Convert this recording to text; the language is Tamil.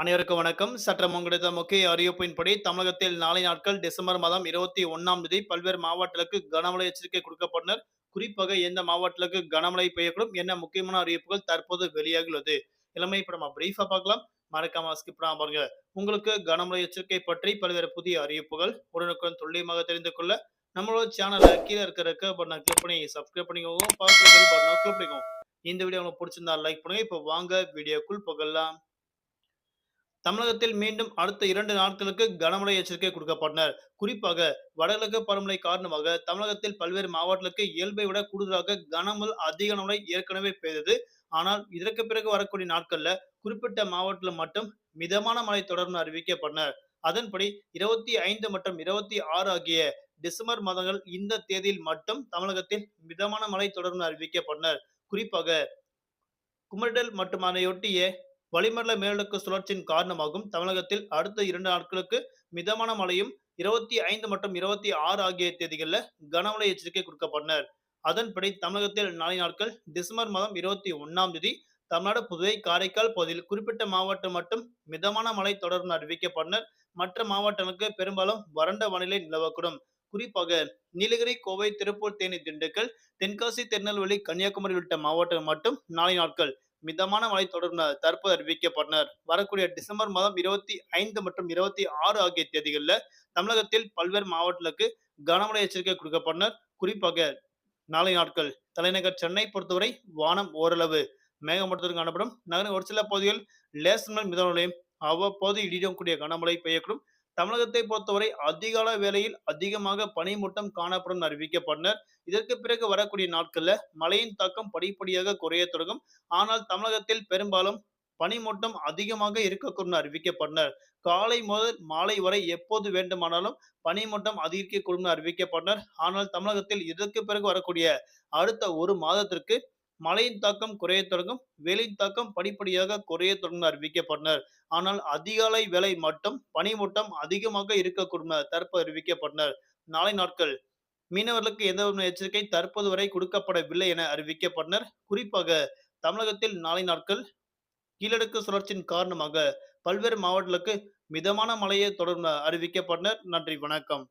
அனைவருக்கும் வணக்கம். சற்றம் கிடைத்த முக்கிய அறிவிப்பின்படி தமிழகத்தில் நாளை நாட்கள் டிசம்பர் மாதம் இருபத்தி ஒன்னாம் தேதி பல்வேறு மாவட்டங்களுக்கு கனமழை எச்சரிக்கை கொடுக்கப்பட்டனர். குறிப்பாக எந்த மாவட்டங்களுக்கு கனமழை பெய்யக்கூடும் என்ன முக்கியமான அறிவிப்புகள் தற்போது வெளியாகியுள்ளது. இளமை இப்ப நம்ம பிரீஃபா பார்க்கலாம். மறக்காம ஸ்கிப் பாருங்க. உங்களுக்கு கனமழை எச்சரிக்கை பற்றி பல்வேறு புதிய அறிவிப்புகள் உடனுக்குடன் துல்லியமாக தெரிந்து கொள்ள நம்மளோட சேனலை கீழே இருக்கிற ரெக்க பட்டனை கிளிக் பண்ணி சப்ஸ்கிரைப் பண்ணிக்கோங்க. பட்டனை கிளிக் பண்ணிக்கோங்க. இந்த வீடியோ உங்களுக்கு பிடிச்சிருந்தா லைக் பண்ணுங்க. இப்போ வாங்க வீடியோக்குள் போகலாம். தமிழகத்தில் மீண்டும் அடுத்த இரண்டு நாட்களுக்கு கனமழை எச்சரிக்கை கொடுக்கப்பட்டனர். குறிப்பாக வடகிழக்கு பருவமழை காரணமாக தமிழகத்தில் பல்வேறு மாவட்டங்களுக்கு இயல்பை விட கூடுதலாக கனமல் அதிக மழை ஏற்கனவே பெய்தது. ஆனால் இதற்கு பிறகு வரக்கூடிய நாட்கள்ல குறிப்பிட்ட மாவட்டத்தில் மட்டும் மிதமான மழை தொடர்ந்து அறிவிக்கப்பட்டனர். அதன்படி இருபத்தி ஐந்து மற்றும் இருபத்தி ஆறு ஆகிய டிசம்பர் மாதங்கள் இந்த தேதியில் மட்டும் தமிழகத்தில் மிதமான மழை தொடர்ந்து அறிவிக்கப்பட்டனர். குறிப்பாக குமரிடல் மற்றும் அதனையொட்டிய வளிமண்டல மேலடுக்கு சுழற்சியின் காரணமாகும். தமிழகத்தில் அடுத்த இரண்டு நாட்களுக்கு மிதமான மழையும் இருபத்தி ஐந்து மற்றும் இருபத்தி ஆறு ஆகிய தேதிகளில் கனமழை எச்சரிக்கை கொடுக்கப்பட்டனர். அதன்படி தமிழகத்தில் நாளை நாட்கள் டிசம்பர் மாதம் இருபத்தி ஒன்னாம் தேதி தமிழ்நாடு புதுவை காரைக்கால் பகுதியில் குறிப்பிட்ட மாவட்டம் மட்டும் மிதமான மழை தொடர்ந்து அறிவிக்கப்பட்டனர். மற்ற மாவட்டங்களுக்கு பெரும்பாலும் வறண்ட வானிலை நிலவக்கூடும். குறிப்பாக நீலகிரி கோவை திருப்பூர் தேனி திண்டுக்கல் தென்காசி திருநெல்வேலி கன்னியாகுமரி உள்ளிட்ட மாவட்டம் மட்டும் நாளை நாட்கள் மிதமான மழை தொடர்ந்து தற்போது அறிவிக்கப்பட்டனர். வரக்கூடிய டிசம்பர் மாதம் இருபத்தி ஐந்து மற்றும் இருபத்தி ஆறு ஆகிய தேதிகளில் தமிழகத்தில் பல்வேறு மாவட்டங்களுக்கு கனமழை எச்சரிக்கை கொடுக்கப்பட்டனர். குறிப்பாக நாளை நாட்கள் தலைநகர் சென்னை பொறுத்தவரை வானம் ஓரளவு மேகமூட்டத்துடன் காணப்படும். நகரின் ஒரு சில பகுதிகள் லேசன் மிதமழையும் அவ்வப்போது இடியும் கூடிய கனமழை பெய்யக்கூடும். தமிழகத்தை பொறுத்தவரை அதிகால வேளையில் அதிகமாக பனிமூட்டம் காணப்படும் அறிவிக்கப்பட்டனர் இதற்கு பிறகு வரக்கூடிய நாட்கள்ல மழையின் தாக்கம் படிப்படியாக குறைய தொடங்கும். ஆனால் தமிழகத்தில் பெரும்பாலும் பனிமூட்டம் அதிகமாக இருக்கக்கூடும் அறிவிக்கப்பட்டனர் காலை முதல் மாலை வரை எப்போது வேண்டுமானாலும் பனிமூட்டம் அதிகரிக்கக்கூடும் அறிவிக்கப்பட்டனர் ஆனால் தமிழகத்தில் இதற்கு பிறகு வரக்கூடிய அடுத்த ஒரு மாதத்திற்கு மழையின் தாக்கம் குறைய தொடங்கும் வெயிலின் தாக்கம் படிப்படியாக குறைய தொடங்க அறிவிக்கப்பட்டனர். ஆனால் அதிகாலை வேலை மட்டும் பனிமூட்டம் அதிகமாக இருக்கக்கூடும் தற்போது அறிவிக்கப்பட்டனர். நாளை நாட்கள் மீனவர்களுக்கு எந்த எச்சரிக்கை தற்போது வரை கொடுக்கப்படவில்லை என அறிவிக்கப்பட்டனர். குறிப்பாக தமிழகத்தில் நாளை நாட்கள் கீழடுக்கு சுழற்சியின் காரணமாக பல்வேறு மாவட்டங்களுக்கு மிதமான மழையை தொடர்ந்து அறிவிக்கப்பட்டனர். நன்றி வணக்கம்.